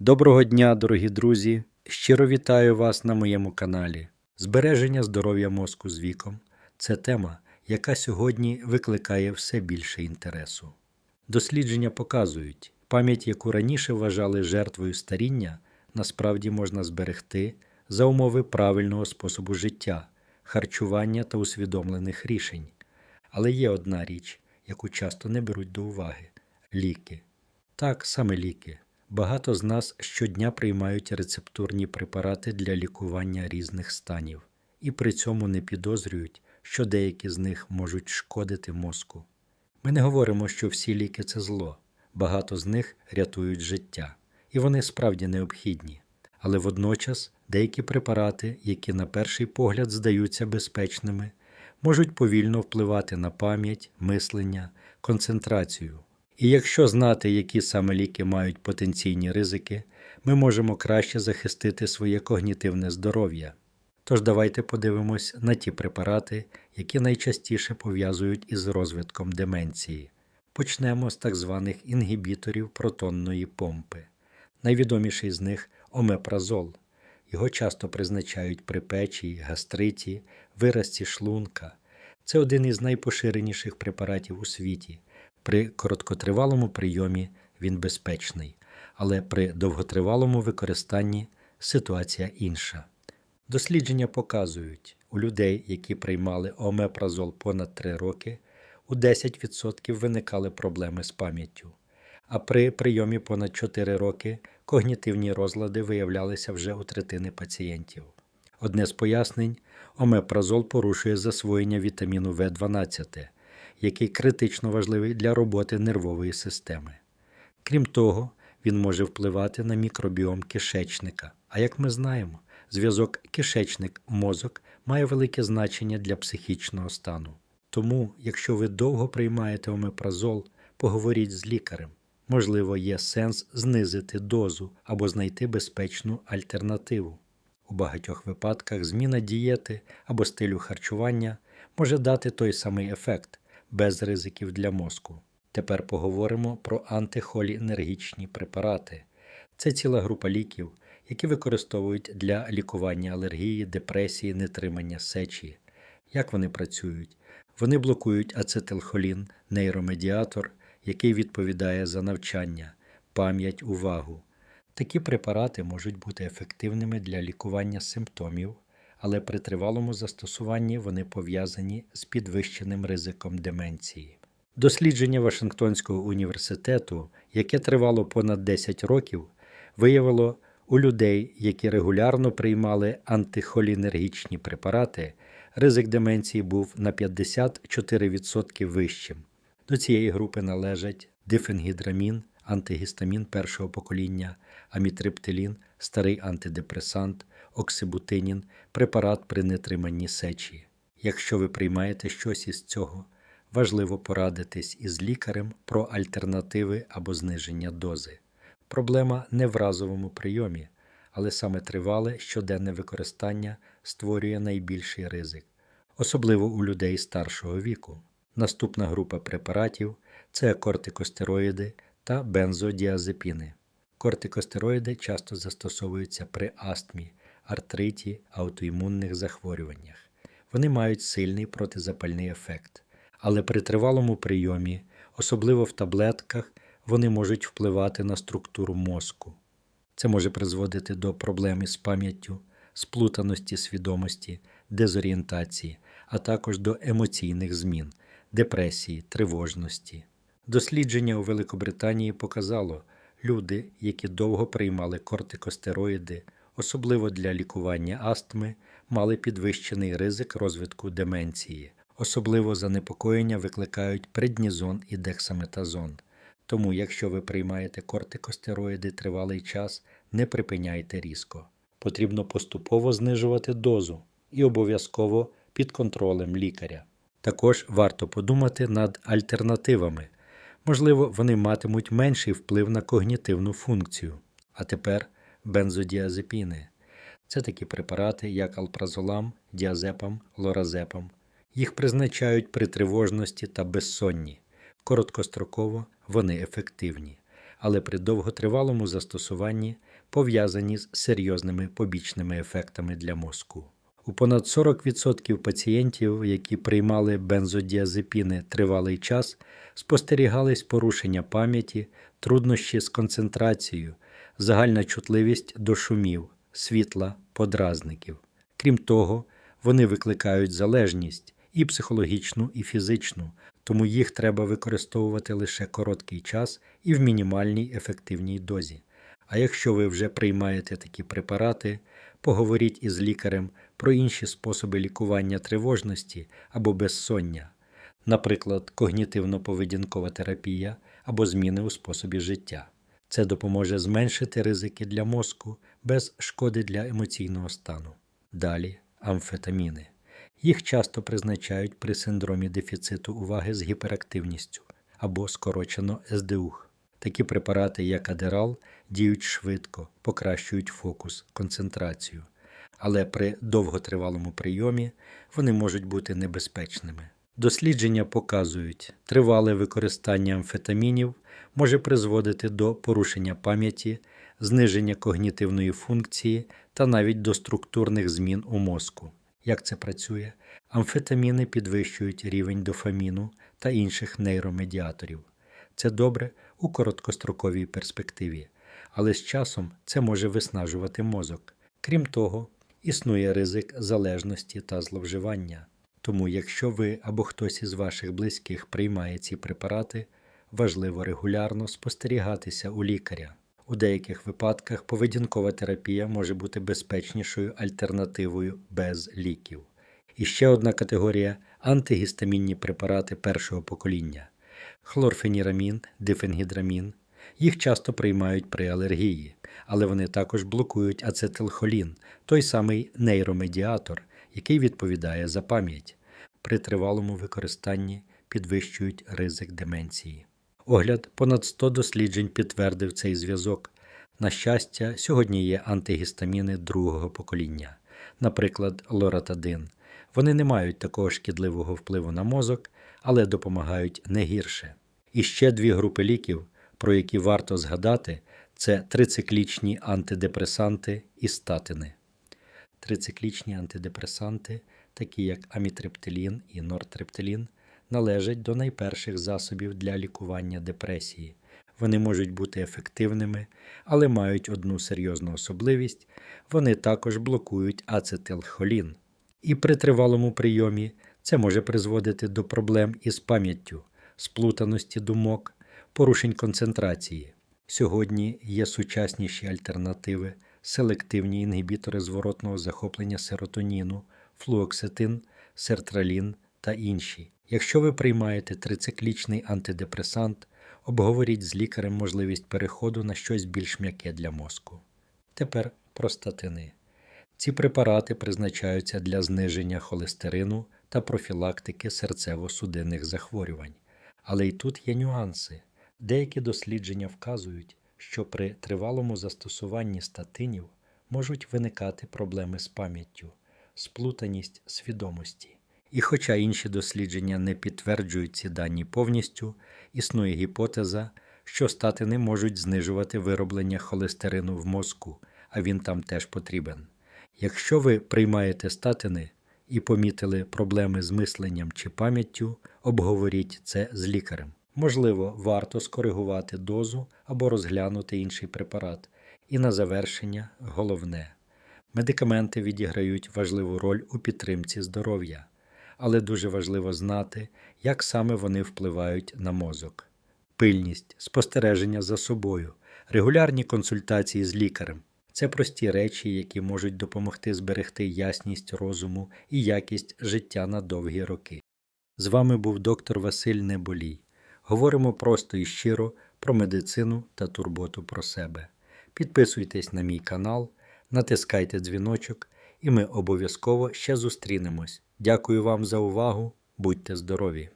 Доброго дня, дорогі друзі! Щиро вітаю вас на моєму каналі. Збереження здоров'я мозку з віком це тема, яка сьогодні викликає все більше інтересу. Дослідження показують, пам'ять, яку раніше вважали жертвою старіння, насправді можна зберегти за умови правильного способу життя, харчування та усвідомлених рішень. Але є одна річ, яку часто не беруть до уваги ліки. Так, саме ліки. Багато з нас щодня приймають рецептурні препарати для лікування різних станів, і при цьому не підозрюють, що деякі з них можуть шкодити мозку. Ми не говоримо, що всі ліки це зло, багато з них рятують життя, і вони справді необхідні. Але водночас деякі препарати, які на перший погляд здаються безпечними, можуть повільно впливати на пам'ять, мислення, концентрацію. І якщо знати, які саме ліки мають потенційні ризики, ми можемо краще захистити своє когнітивне здоров'я. Тож давайте подивимось на ті препарати, які найчастіше пов'язують із розвитком деменції. Почнемо з так званих інгібіторів протонної помпи. Найвідоміший з них омепразол. Його часто призначають при печі, гастриті, виразці шлунка. Це один із найпоширеніших препаратів у світі. При короткотривалому прийомі він безпечний, але при довготривалому використанні ситуація інша. Дослідження показують, у людей, які приймали омепразол понад 3 роки, у 10% виникали проблеми з пам'яттю, а при прийомі понад 4 роки когнітивні розлади виявлялися вже у третини пацієнтів. Одне з пояснень омепразол порушує засвоєння вітаміну В12 який критично важливий для роботи нервової системи. Крім того, він може впливати на мікробіом кишечника. А як ми знаємо, зв'язок кишечник-мозок має велике значення для психічного стану. Тому, якщо ви довго приймаєте омепразол, поговоріть з лікарем. Можливо, є сенс знизити дозу або знайти безпечну альтернативу. У багатьох випадках зміна дієти або стилю харчування може дати той самий ефект, без ризиків для мозку. Тепер поговоримо про антихолінергічні препарати. Це ціла група ліків, які використовують для лікування алергії, депресії, нетримання сечі. Як вони працюють? Вони блокують ацетилхолін, нейромедіатор, який відповідає за навчання, пам'ять, увагу. Такі препарати можуть бути ефективними для лікування симптомів, але при тривалому застосуванні вони пов'язані з підвищеним ризиком деменції. Дослідження Вашингтонського університету, яке тривало понад 10 років, виявило у людей, які регулярно приймали антихолінергічні препарати, ризик деменції був на 54% вищим. До цієї групи належать дифенгідрамін, антигістамін першого покоління, амітриптилін, старий антидепресант, оксибутинін, препарат при нетриманні сечі. Якщо ви приймаєте щось із цього, важливо порадитись із лікарем про альтернативи або зниження дози. Проблема не в разовому прийомі, але саме тривале щоденне використання створює найбільший ризик, особливо у людей старшого віку. Наступна група препаратів це кортикостероїди та бензодіазепіни. Кортикостероїди часто застосовуються при астмі, артриті, аутоімунних захворюваннях. Вони мають сильний протизапальний ефект, але при тривалому прийомі, особливо в таблетках, вони можуть впливати на структуру мозку. Це може призводити до проблем із пам'яттю, сплутаності свідомості, дезорієнтації, а також до емоційних змін, депресії, тривожності. Дослідження у Великобританії показало, люди, які довго приймали кортикостероїди, особливо для лікування астми, мали підвищений ризик розвитку деменції. Особливо занепокоєння викликають преднізон і дексаметазон. Тому, якщо ви приймаєте кортикостероїди тривалий час, не припиняйте різко. Потрібно поступово знижувати дозу і обов'язково під контролем лікаря. Також варто подумати над альтернативами. Можливо, вони матимуть менший вплив на когнітивну функцію. А тепер бензодіазепіни. Це такі препарати, як алпразолам, діазепам, лоразепам. Їх призначають при тривожності та безсонні. Короткостроково вони ефективні, але при довготривалому застосуванні пов'язані з серйозними побічними ефектами для мозку. У понад 40% пацієнтів, які приймали бензодіазепіни тривалий час, спостерігались порушення пам'яті, труднощі з концентрацією, загальна чутливість до шумів, світла, подразників. Крім того, вони викликають залежність і психологічну, і фізичну, тому їх треба використовувати лише короткий час і в мінімальній ефективній дозі. А якщо ви вже приймаєте такі препарати, поговоріть із лікарем про інші способи лікування тривожності або безсоння, наприклад, когнітивно-поведінкова терапія або зміни у способі життя. Це допоможе зменшити ризики для мозку без шкоди для емоційного стану. Далі амфетаміни. Їх часто призначають при синдромі дефіциту уваги з гіперактивністю або скорочено СДУХ. Такі препарати, як адерал, діють швидко, покращують фокус, концентрацію, але при довготривалому прийомі вони можуть бути небезпечними. Дослідження показують, тривале використання амфетамінів може призводити до порушення пам'яті, зниження когнітивної функції та навіть до структурних змін у мозку. Як це працює? Амфетаміни підвищують рівень дофаміну та інших нейромедіаторів. Це добре у короткостроковій перспективі, але з часом це може виснажувати мозок. Крім того, існує ризик залежності та зловживання. Тому, якщо ви або хтось із ваших близьких приймає ці препарати, важливо регулярно спостерігатися у лікаря. У деяких випадках поведінкова терапія може бути безпечнішою альтернативою без ліків. І ще одна категорія антигістамінні препарати першого покоління хлорфенірамін, дифенгідрамін. Їх часто приймають при алергії, але вони також блокують ацетилхолін, той самий нейромедіатор, який відповідає за пам'ять. При тривалому використанні підвищують ризик деменції. Огляд понад 100 досліджень підтвердив цей зв'язок. На щастя, сьогодні є антигістаміни другого покоління, наприклад, лоратадин. Вони не мають такого шкідливого впливу на мозок, але допомагають не гірше. І ще дві групи ліків, про які варто згадати, це трициклічні антидепресанти і статини. Трициклічні антидепресанти, такі як амітриптилін і нортриптилін, належать до найперших засобів для лікування депресії. Вони можуть бути ефективними, але мають одну серйозну особливість вони також блокують ацетилхолін. І при тривалому прийомі це може призводити до проблем із пам'яттю, сплутаності думок, порушень концентрації. Сьогодні є сучасніші альтернативи, селективні інгібітори зворотного захоплення серотоніну, флуоксетин, сертралін та інші. Якщо ви приймаєте трициклічний антидепресант, обговоріть з лікарем можливість переходу на щось більш м'яке для мозку. Тепер про статини. Ці препарати призначаються для зниження холестерину та профілактики серцево-судинних захворювань. Але й тут є нюанси. Деякі дослідження вказують, що при тривалому застосуванні статинів можуть виникати проблеми з пам'яттю, сплутаність свідомості. І хоча інші дослідження не підтверджують ці дані повністю, існує гіпотеза, що статини можуть знижувати вироблення холестерину в мозку, а він там теж потрібен. Якщо ви приймаєте статини і помітили проблеми з мисленням чи пам'яттю, обговоріть це з лікарем. Можливо, варто скоригувати дозу або розглянути інший препарат. І на завершення головне. Медикаменти відіграють важливу роль у підтримці здоров'я, але дуже важливо знати, як саме вони впливають на мозок. Пильність, спостереження за собою, регулярні консультації з лікарем це прості речі, які можуть допомогти зберегти ясність розуму і якість життя на довгі роки. З вами був доктор Василь Неболій. Говоримо просто і щиро про медицину та турботу про себе. Підписуйтесь на мій канал, натискайте дзвіночок, і ми обов'язково ще зустрінемось. Дякую вам за увагу, будьте здорові!